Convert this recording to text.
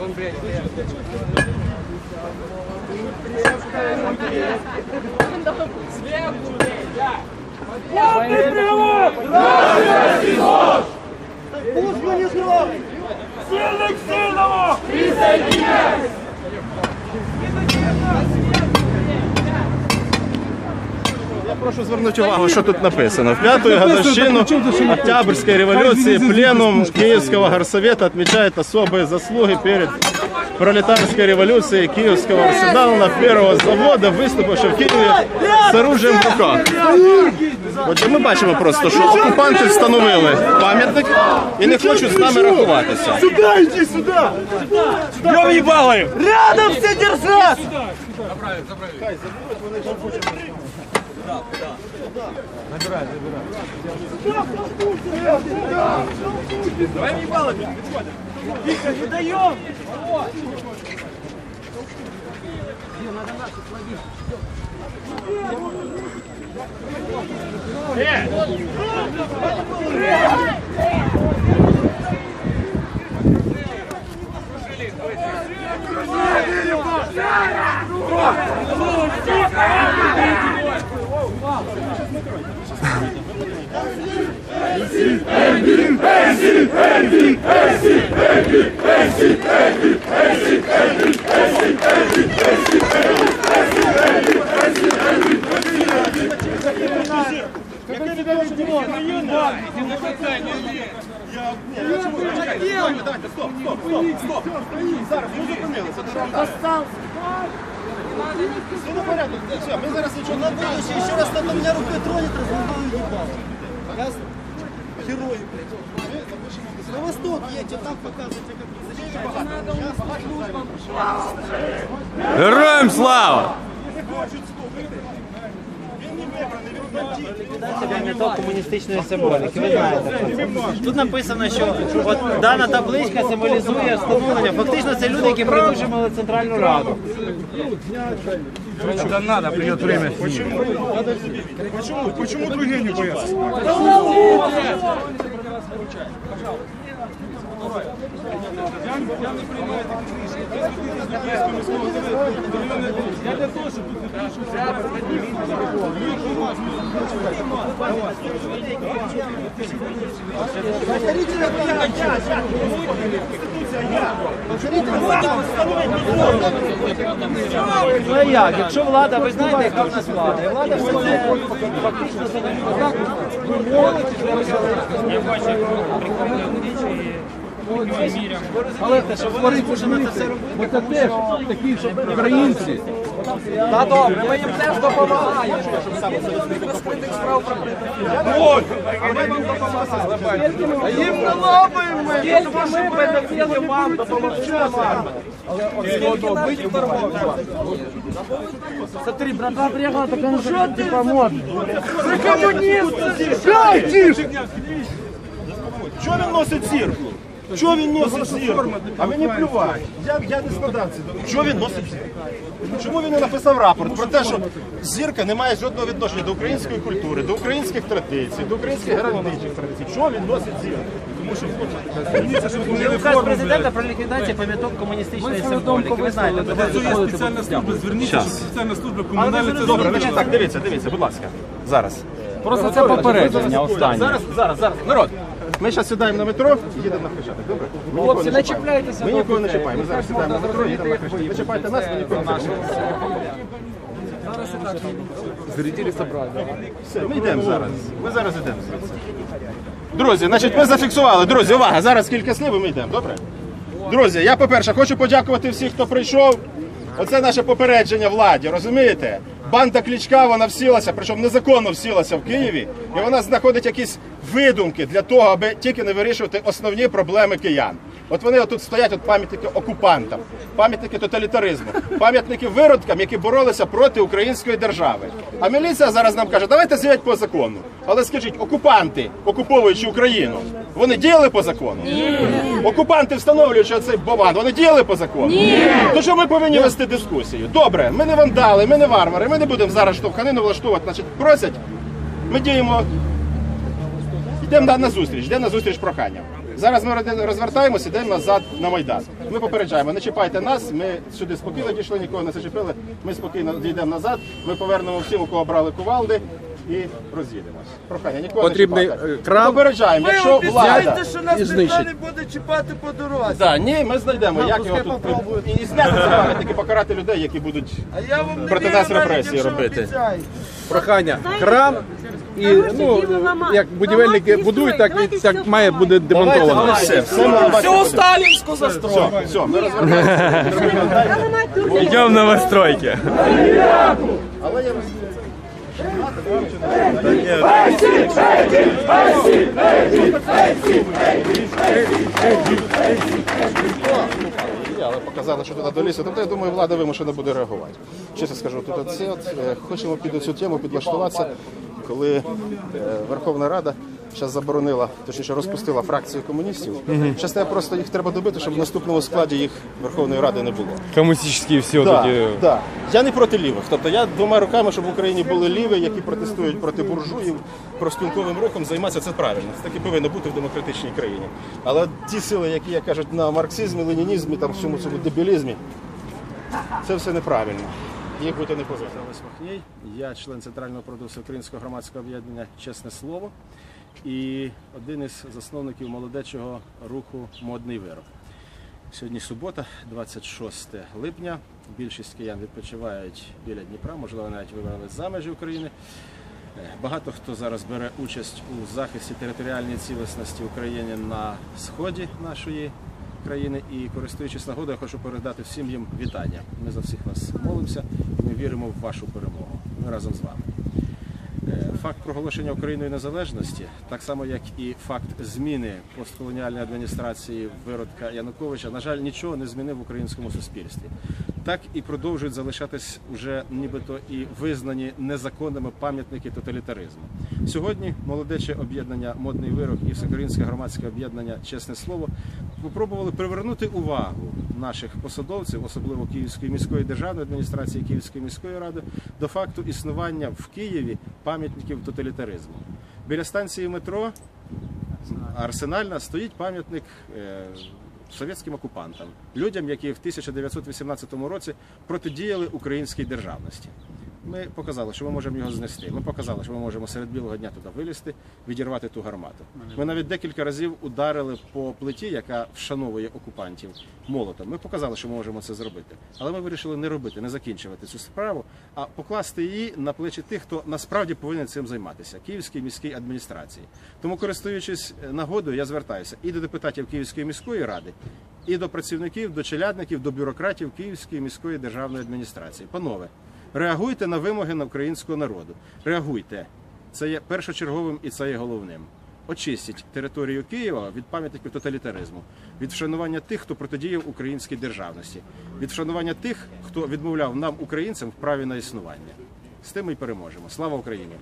Он, блядь, Сверху, блядь, да! Подъем, прошу звернути увагу, що тут написано. В пятую годовщину Октябрьской революции пленум Киевского горсовета отмечает особые заслуги перед пролетарской революцией Киевского арсенала первого завода, виступивши в Києві з оружием в руках. Отже, ми бачимо просто, що окупанти встановили пам'ятник і не хочуть з нами рахуватися. Сюда иди, сюда! Йом! Рядом все держать! Зараз ми зупинилися. Все на порядок. Все, ми зараз нічого не будемо. Если еще раз кто-то меня Герої. На восток едьте, там показывайте, как Героям слава! Пам'яток комуністичної символіки. Ви знаєте. Тут написано, що от дана табличка символізує встановлення. Фактично це люди, які придушували Центральну Раду. Да надо, придет время. Почему? Почему? Почему другие не боятся? нас виручає. Пожалуйста. Я не приймаю таких рішень. Я для того, щоб тут не Ну а як? Якщо влада, ви знаєте, яка в нас влада? І влада все це фактично за Але що вони змушені це все робити, тому що такі ж українці. Та добре, ми їм теж допомагаємо. А їм не лобаємо. Скільки ми педофілів вам допомогли Скільки наших торгов? Смотри, братва приехала, так он же типа модный. Вы коммунисты! Що він носить зірку? Що він носить зірку? А мені плювати. Я, я не складав це. Що він носить зірку? Чому він не написав рапорт про те, що зірка не має жодного відношення до української культури, до українських традицій, до українських героїчних традицій? Що він носить зірку? Є указ президента про ліквідацію пам'яток комуністичної символіки. Ви знаєте, це Спеціальна служба, зверніться, що спеціальна служба комунальна це Добре, значить так, дивіться, дивіться, будь ласка. Зараз. Просто це попередження останнє. Зараз, зараз, зараз. Народ. Ми зараз сідаємо на метро, їдемо на Хрещатик, добре? Ми нікого не чіпаємо. Ми нікого не чіпаємо. Ми зараз сідаємо на метро, їдемо на Хрещатик. Ви чіпайте нас, ми нікого не чіпаємо. Зрителі собрали. Все, ми йдемо зараз. Ми зараз йдемо. Друзі, значить, ми зафіксували. Друзі, увага, зараз кілька слів і ми йдемо, добре? Друзі, я, по-перше, хочу подякувати всім, хто прийшов. Оце наше попередження владі, розумієте? Банда Клічка, вона всілася, причому незаконно всілася в Києві, і вона знаходить якісь видумки для того, аби тільки не вирішувати основні проблеми киян. От вони тут стоять, от пам'ятники окупантам, пам'ятники тоталітаризму, пам'ятники виродкам, які боролися проти української держави. А міліція зараз нам каже, давайте з'явіть по закону. Але скажіть, окупанти, окуповуючи Україну, вони діяли по закону? Ні. Окупанти, встановлюючи цей бован, вони діяли по закону? Ні. То що ми повинні вести дискусію? Добре, ми не вандали, ми не варвари, ми не будемо зараз штовханину влаштовувати. Значить, просять, ми діємо Йдемо на, зустріч, йдемо на зустріч проханням. Зараз ми роз- розвертаємося, йдемо назад на Майдан. Ми попереджаємо, не чіпайте нас, ми сюди спокійно дійшли, нікого не зачепили. Ми спокійно дійдемо назад, ми повернемо всім, у кого брали кувалди, і роз'їдемось. Прохання, нікого Потрібний, не чіпати. е, крам Ми попереджаємо, Ви якщо влада... що нас ніхто не буде чіпати по дорозі. Да, ні, ми знайдемо, як його тут і зняти це пам'ятник і покарати людей, які будуть А я вам Проти нас репресії робити. обіцяєте. прохання. Храм і ну як будівельники будують, так і так має бути демонтовано. все, все Сталинську застрою. Все, все, ми розвертаємося. Йдемо на новостройки. Але я але показали, що туди до лісу. Тобто я думаю, влада вимушена буде реагувати. Чесно скажу, тут це е, хочемо під цю тему підлаштуватися, коли е, Верховна Рада зараз заборонила, точніше розпустила фракцію комуністів. Зараз треба просто їх треба добити, щоб в наступному складі їх Верховної Ради не було. Комуністичні всі Да, е, да. Я не проти лівих. Тобто я двома руками, щоб в Україні були ліві, які протестують проти буржуїв, проспілковим рухом займатися це правильно. Це таки повинно бути в демократичній країні. Але ті сили, які як кажуть на марксизмі, ленінізмі, там всьому цьому дебілізмі, це все неправильно. Їх бути не повинно. Махній, я член центрального продусу Українського громадського об'єднання Чесне слово і один із засновників молодечого руху Модний вирок. Сьогодні субота, 26 липня. Більшість киян відпочивають біля Дніпра, можливо, навіть вибрали за межі України. Е, Багато хто зараз бере участь у захисті територіальної цілісності України на сході нашої країни. І користуючись нагодою, я хочу передати всім їм вітання. Ми за всіх вас молимося і ми віримо в вашу перемогу. Ми разом з вами. Е, Факт проголошення Україною незалежності, так само як і факт зміни постколоніальної адміністрації виродка Януковича, на жаль, нічого не змінив в українському суспільстві. Так і продовжують залишатись уже нібито і визнані незаконними пам'ятники тоталітаризму. Сьогодні молодече об'єднання Модний вирок і всеукраїнське громадське об'єднання Чесне слово попробували привернути увагу наших посадовців, особливо Київської міської державної адміністрації Київської міської ради, до факту існування в Києві пам'ятників тоталітаризму. Біля станції метро Арсенальна стоїть пам'ятник е, совєтським окупантам, людям, які в 1918 році протидіяли українській державності. Ми показали, що ми можемо його знести. Ми показали, що ми можемо серед білого дня туди вилізти, відірвати ту гармату. Ми навіть декілька разів ударили по плиті, яка вшановує окупантів молотом. Ми показали, що ми можемо це зробити. Але ми вирішили не робити, не закінчувати цю справу, а покласти її на плечі тих, хто насправді повинен цим займатися Київській міській адміністрації. Тому, користуючись е, нагодою, я звертаюся і до депутатів Київської міської ради, і до працівників, до челядників, до бюрократів Київської міської державної адміністрації. Панове, реагуйте на вимоги на українського народу. Реагуйте. Це є першочерговим і це є головним. Очистіть територію Києва від пам'ятників тоталітаризму, від вшанування тих, хто протидіяв українській державності, від вшанування тих, хто відмовляв нам, українцям, в праві на існування. З тим ми й переможемо. Слава Україні!